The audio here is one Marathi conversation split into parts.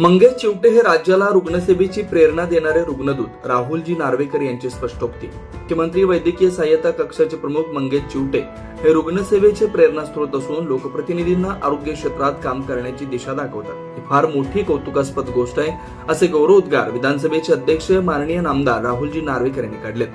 मंगेश चिवटे हे राज्याला रुग्णसेवेची प्रेरणा देणारे रुग्णदूत. राहुलजी नार्वेकर यांची स्पष्टोक्ती. मुख्यमंत्री वैद्यकीय सहाय्यता कक्षाचे प्रमुख मंगेश चिवटे हे रुग्णसेवेचे प्रेरणास्त्रोत असून लोकप्रतिनिधींना आरोग्य क्षेत्रात काम करण्याची दिशा दाखवतात. ही फार मोठी कौतुकास्पद गोष्ट आहे असे गौरवोद्गार विधानसभेचे अध्यक्ष माननीय नामदार राहुलजी नार्वेकर यांनी काढलेत.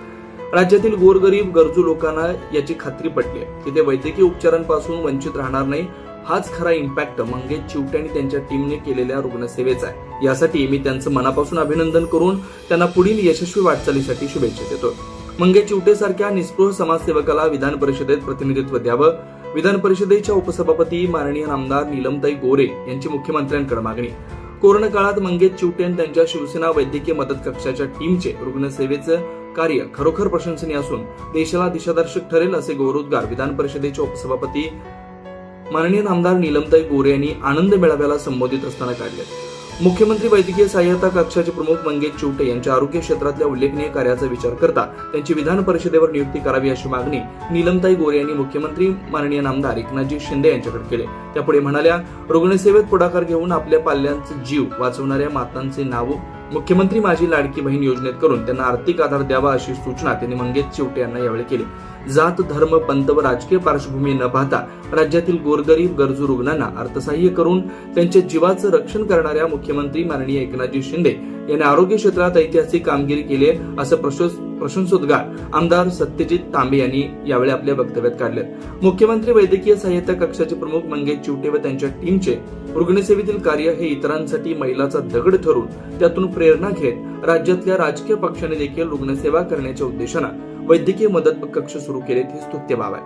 राज्यातील गोरगरीब गरजू लोकांना याची खात्री पटली आहे. की ते वैद्यकीय उपचारांपासून वंचित राहणार नाही हाच खरा इम्पॅक्ट मंगेश चिवटे आणि त्यांच्या टीमने केलेल्या रुग्णसेवेचा आहे. यासाठी मी त्यांचं मनापासून अभिनंदन करून त्यांना पुढील यशस्वी वाटचालीसाठी शुभेच्छा देतो मंगेश चिवटे सारख्या निस्पृह समाजसेवकाला विधान परिषदेत प्रतिनिधित्व द्यावं. विधान परिषदेच्या उपसभापती माननीय आमदार नीलमताई गोरे यांची मुख्यमंत्र्यांकडे मागणी. कोरोना काळात मंगेश चिवटे आणि त्यांच्या शिवसेना वैद्यकीय मदत कक्षाच्या टीमचे रुग्णसेवेचं कार्य खरोखर प्रशंसनीय असून देशाला दिशादर्शक ठरेल असे गौरवोद्गार विधान परिषदेचे उपसभापती माननीय आमदार नीलमताई गोरे यांनी आनंद मेळाव्याला संबोधित असताना काढले. मुख्यमंत्री वैद्यकीय सहाय्यता कक्षाचे प्रमुख मंगेश चिवटे यांच्या आरोग्य क्षेत्रातल्या उल्लेखनीय कार्याचा विचार करता त्यांची विधान परिषदेवर नियुक्ती करावी अशी मागणी नीलमताई गोरे यांनी मुख्यमंत्री माननीय नामदार एकनाथजी शिंदे यांच्याकडे केले. त्यापुढे म्हणाल्या रुग्णसेवेत पुढाकार घेऊन आपल्या पाल्यांचे जीव वाचवणाऱ्या मातांचे नाव मुख्यमंत्री माझी लाडकी बहीण योजनेत करून त्यांना आर्थिक आधार द्यावा अशी सूचना त्यांनी मंगेश चिवटे यांना यावेळी केली. जात धर्म पंत व राजकीय पार्श्वभूमी न पाहता राज्यातील गोरगरीब गरजू रुग्णांना अर्थसहाय्य करून त्यांच्या जीवाचं रक्षण करणाऱ्या मुख्यमंत्री माननीय एकनाथजी शिंदे यांनी आरोग्य क्षेत्रात ऐतिहासिक कामगिरी केली आहे असं प्रशंस- प्रशंसोद्गार आमदार सत्यजित तांबे यांनी यावेळी आपल्या वक्तव्यात काढले. मुख्यमंत्री वैद्यकीय सहाय्यता कक्षाचे प्रमुख मंगेश चिवटे व त्यांच्या टीमचे रुग्णसेवेतील कार्य हे इतरांसाठी मैलाचा दगड ठरून त्यातून प्रेरणा घेत राज्यातल्या राजकीय पक्षाने देखील रुग्णसेवा करण्याच्या उद्देशानं वैद्यकीय मदत कक्ष सुरू केलेत ही स्तुत्य बाब आहे.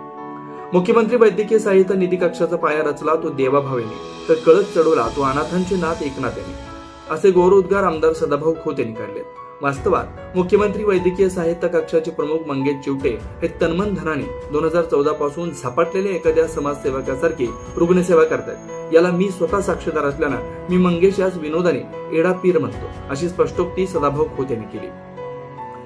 मुख्यमंत्री वैद्यकीय सहाय्यता निधी कक्षाचा पाया रचला तो देवाभावेने तर कळत चढवला तो अनाथांचे नाथ एकनाथ यांनी असे गौरवोद्गार आमदार सदाभाऊ खोत यांनी काढले वास्तवात मुख्यमंत्री वैद्यकीय साहित्य कक्षाचे प्रमुख मंगेश चिवटे हे तन्मन धनाने दोन हजार चौदा पासून झपाटलेल्या एखाद्या समाजसेवकासारखी रुग्णसेवा करतात याला मी स्वतः साक्षीदार असल्यानं मी मंगेश यास विनोदाने एडा पीर म्हणतो अशी स्पष्टोक्ती सदाभाऊ खोत यांनी केली.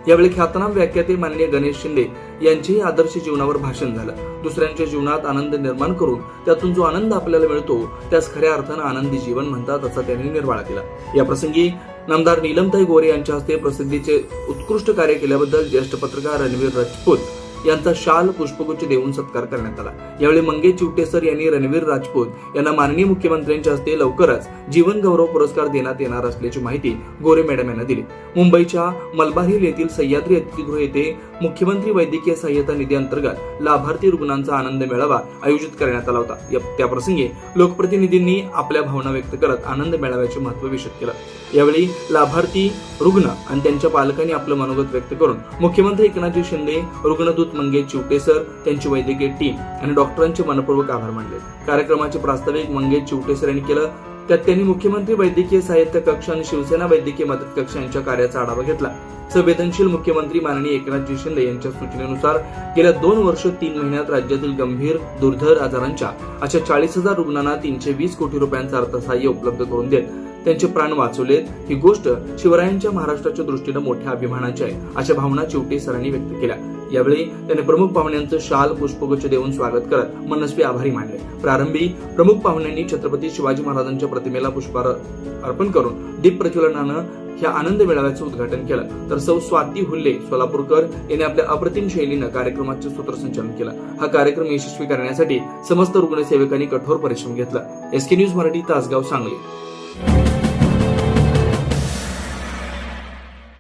यावेळी ख्यातनाम व्याख्याते माननीय गणेश शिंदे यांचेही आदर्श जीवनावर भाषण झालं. दुसऱ्यांच्या जीवनात आनंद निर्माण करून त्यातून जो आनंद आपल्याला मिळतो त्यास खऱ्या अर्थानं आनंदी जीवन म्हणतात असा त्यांनी निर्वाळा दिला या प्रसंगी नामदार नीलमताई गोरे यांच्या हस्ते प्रसिद्धीचे उत्कृष्ट कार्य केल्याबद्दल ज्येष्ठ पत्रकार रणवीर राजपूत यांचा शाल पुष्पगुच्छ देऊन सत्कार करण्यात आला. यावेळी मंगेश चिवटेसर यांनी रणवीर राजपूत यांना माननीय मुख्यमंत्र्यांच्या हस्ते लवकरच जीवन गौरव पुरस्कार देण्यात येणार असल्याची माहिती गोरे मॅडम यांना दिली. मुंबईच्या मलबार हिल येथील सह्याद्री अतिथीगृह येथे मुख्यमंत्री वैद्यकीय सहाय्यता निधी अंतर्गत लाभार्थी रुग्णांचा आनंद मेळावा आयोजित करण्यात आला होता. त्याप्रसंगी लोकप्रतिनिधींनी आपल्या भावना व्यक्त करत आनंद मेळाव्याचे महत्त्व विशद केलं. यावेळी लाभार्थी रुग्ण आणि त्यांच्या पालकांनी आपलं मनोगत व्यक्त करून मुख्यमंत्री एकनाथजी शिंदे रुग्णदूत मंगेश चिवटे सर त्यांची वैद्यकीय टीम आणि डॉक्टरांचे मनपूर्वक आभार मानले. कार्यक्रमाचे प्रास्ताविक मंगेश चिवटे सर यांनी केलं. त्यात त्यांनी मुख्यमंत्री वैद्यकीय साहित्य कक्ष आणि शिवसेना वैद्यकीय मदत कक्ष यांच्या कार्याचा आढावा घेतला. संवेदनशील मुख्यमंत्री माननीय एकनाथजी शिंदे यांच्या सूचनेनुसार गेल्या दोन वर्ष तीन महिन्यात राज्यातील गंभीर दुर्धर आजारांच्या अशा चाळीस हजार रुग्णांना तीनशे वीस कोटी रुपयांचा अर्थसहाय्य उपलब्ध करून देत त्यांचे प्राण वाचवलेत. ही गोष्ट शिवरायांच्या महाराष्ट्राच्या दृष्टीनं मोठ्या अभिमानाची आहे अशा भावना चिवटे सरांनी व्यक्त केल्या. यावेळी त्यांनी प्रमुख पाहुण्यांचं शाल पुष्पगुच्छ देऊन स्वागत करत मनस्वी आभारी मानले. प्रारंभी प्रमुख पाहुण्यांनी छत्रपती शिवाजी महाराजांच्या प्रतिमेला पुष्पार अर्पण करून दीप प्रज्वलनानं ह्या आनंद मेळाव्याचं उद्घाटन केलं. तर सौ स्वाती हुल्ले सोलापूरकर यांनी आपल्या अप्रतिम शैलीनं कार्यक्रमाचे सूत्रसंचालन केलं. हा कार्यक्रम यशस्वी करण्यासाठी समस्त रुग्णसेवकांनी कठोर परिश्रम घेतला. SK news Marathi Tasgaon Sangli.